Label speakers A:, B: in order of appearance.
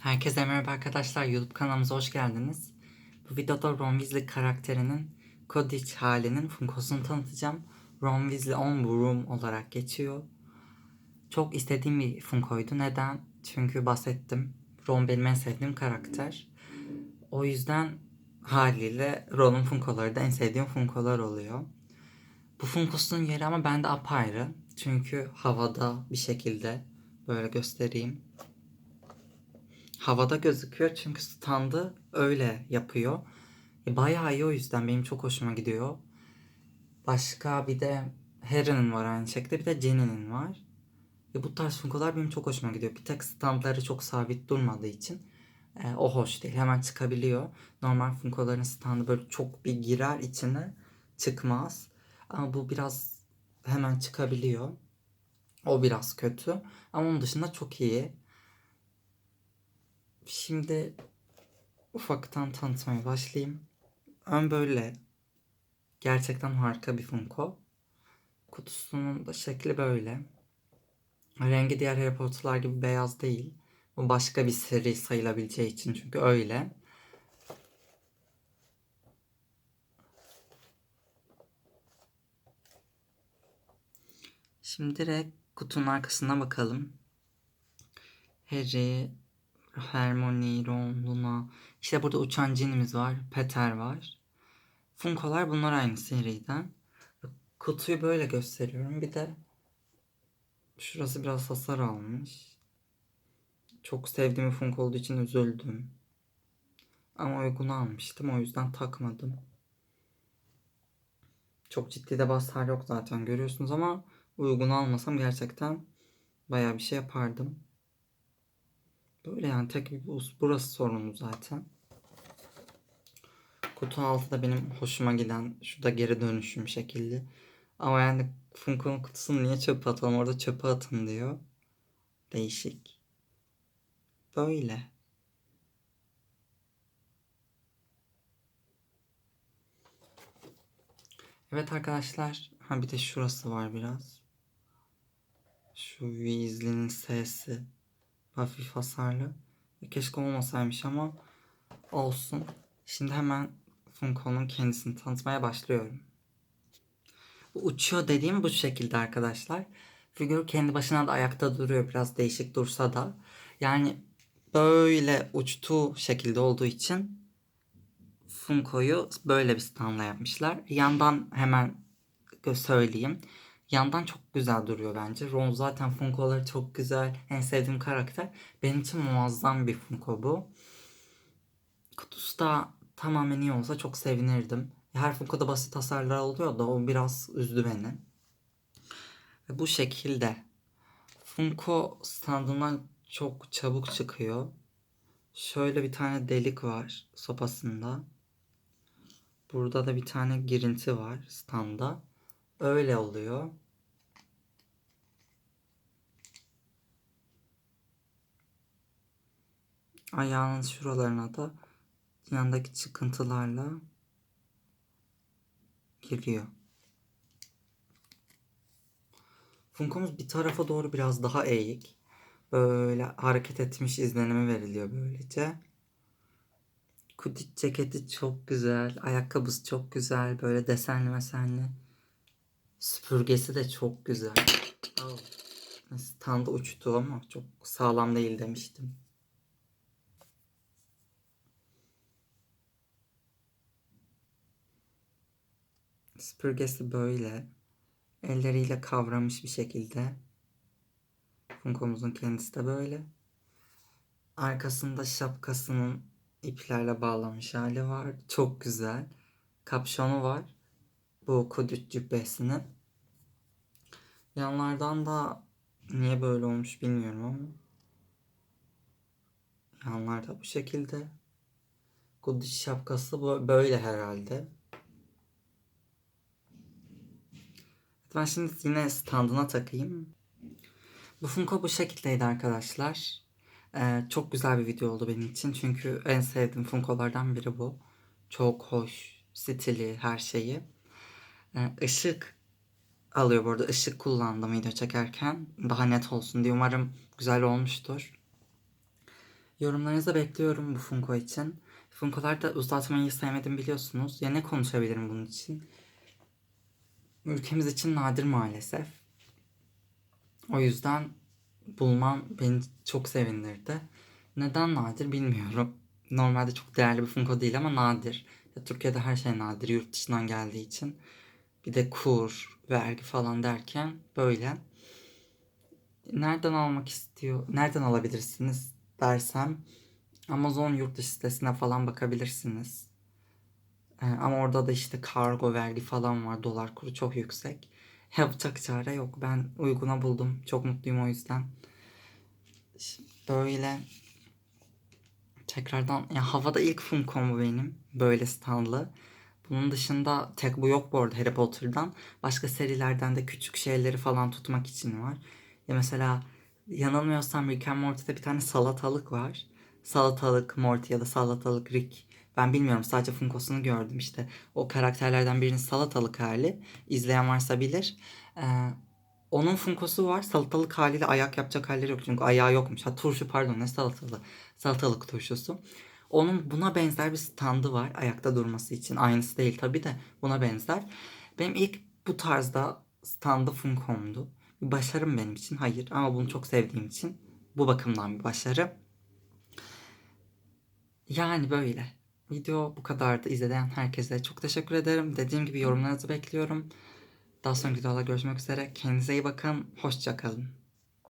A: Herkese merhaba arkadaşlar. YouTube kanalımıza hoş geldiniz. Bu videoda Ron Weasley karakterinin Quidditch halinin Funkos'unu tanıtacağım. Ron Weasley on Broom olarak geçiyor. Çok istediğim bir Funko'ydu. Neden? Çünkü bahsettim. Ron benim en sevdiğim karakter. O yüzden haliyle Ron'un Funko'ları da en sevdiğim Funko'lar oluyor. Bu Funkos'un yeri ama bende apayrı. Çünkü havada bir şekilde böyle göstereyim havada gözüküyor çünkü standı öyle yapıyor. E, bayağı iyi o yüzden benim çok hoşuma gidiyor. Başka bir de Harry'nin var aynı şekilde bir de Ginny'nin var. E, bu tarz funkolar benim çok hoşuma gidiyor. Bir tek standları çok sabit durmadığı için e, o hoş değil. Hemen çıkabiliyor. Normal funkoların standı böyle çok bir girer içine çıkmaz. Ama bu biraz hemen çıkabiliyor. O biraz kötü. Ama onun dışında çok iyi. Şimdi ufaktan tanıtmaya başlayayım. Ön böyle gerçekten harika bir Funko. Kutusunun da şekli böyle. Rengi diğer Harry Potter'lar gibi beyaz değil. Bu başka bir seri sayılabileceği için çünkü öyle. Şimdi direkt kutunun arkasına bakalım. Harry, Hermione, Ron, Luna. İşte burada uçan cinimiz var. Peter var. Funkolar bunlar aynı seriden. Kutuyu böyle gösteriyorum. Bir de şurası biraz hasar almış. Çok sevdiğim Funko olduğu için üzüldüm. Ama uygun almıştım. O yüzden takmadım. Çok ciddi de basar yok zaten görüyorsunuz ama uygun almasam gerçekten bayağı bir şey yapardım. Böyle yani tek burası sorunum zaten. Kutu altı da benim hoşuma giden şu da geri dönüşüm şekilde. Ama yani Funko'nun kutusunu niye çöpe atalım orada çöpe atın diyor. Değişik. Böyle. Evet arkadaşlar. Ha bir de şurası var biraz. Şu Weasley'nin sesi. Hafif hasarlı. Keşke olmasaymış ama olsun. Şimdi hemen Funko'nun kendisini tanıtmaya başlıyorum. Bu uçuyor dediğim bu şekilde arkadaşlar. Figür kendi başına da ayakta duruyor biraz değişik dursa da. Yani böyle uçtuğu şekilde olduğu için Funko'yu böyle bir standla yapmışlar. Yandan hemen söyleyeyim. Yandan çok güzel duruyor bence. Ron zaten Funko'ları çok güzel. En sevdiğim karakter. Benim için muazzam bir Funko bu. Kutusu da tamamen iyi olsa çok sevinirdim. Her Funko'da basit hasarlar oluyor da o biraz üzdü beni. Bu şekilde. Funko standından çok çabuk çıkıyor. Şöyle bir tane delik var sopasında. Burada da bir tane girinti var standa. Öyle oluyor. Ayağının şuralarına da yanındaki çıkıntılarla giriyor. Funkomuz bir tarafa doğru biraz daha eğik. Böyle hareket etmiş izlenimi veriliyor böylece. Kudit ceketi çok güzel. Ayakkabısı çok güzel. Böyle desenli mesenli. Süpürgesi de çok güzel. Standa uçtu ama çok sağlam değil demiştim. Süpürgesi böyle. Elleriyle kavramış bir şekilde. Funko'muzun kendisi de böyle. Arkasında şapkasının iplerle bağlanmış hali var. Çok güzel. Kapşonu var. Bu kudüt cübbesinin. Yanlardan da niye böyle olmuş bilmiyorum ama. Yanlarda bu şekilde. Kudüt şapkası böyle herhalde. Ben şimdi yine standına takayım. Bu Funko bu şekildeydi arkadaşlar. Ee, çok güzel bir video oldu benim için. Çünkü en sevdiğim Funko'lardan biri bu. Çok hoş, stili, her şeyi. Ee, ışık alıyor burada. Işık kullandım video çekerken. Daha net olsun diye. Umarım güzel olmuştur. Yorumlarınızı bekliyorum bu Funko için. Funko'larda uzatmayı sevmedim biliyorsunuz. Ya ne konuşabilirim bunun için? Ülkemiz için nadir maalesef. O yüzden bulmam beni çok sevindirdi. Neden nadir bilmiyorum. Normalde çok değerli bir Funko değil ama nadir. Türkiye'de her şey nadir yurt dışından geldiği için. Bir de kur, vergi falan derken böyle. Nereden almak istiyor? Nereden alabilirsiniz dersem Amazon yurt dışı sitesine falan bakabilirsiniz. Ee, ama orada da işte kargo, vergi falan var. Dolar kuru çok yüksek. Yapacak çare yok. Ben uyguna buldum. Çok mutluyum o yüzden. Böyle tekrardan ya havada ilk Funko bu benim. Böyle standlı. Bunun dışında tek bu yok bu arada Harry Potter'dan. Başka serilerden de küçük şeyleri falan tutmak için var. Ya mesela yanılmıyorsam Rick and Morty'de bir tane salatalık var. Salatalık Morty ya da salatalık Rick. Ben bilmiyorum sadece Funko'sunu gördüm işte. O karakterlerden birinin salatalık hali. İzleyen varsa bilir. Ee, onun Funko'su var. Salatalık haliyle ayak yapacak halleri yok. Çünkü ayağı yokmuş. Ha turşu pardon ne salatalığı. Salatalık turşusu. Onun buna benzer bir standı var ayakta durması için. Aynısı değil tabii de buna benzer. Benim ilk bu tarzda standı Funko'mdu. Bir başarım benim için hayır ama bunu çok sevdiğim için bu bakımdan bir başarı. Yani böyle. Video bu kadardı. İzleyen herkese çok teşekkür ederim. Dediğim gibi yorumlarınızı bekliyorum. Daha sonraki videolarda görüşmek üzere. Kendinize iyi bakın. Hoşça kalın.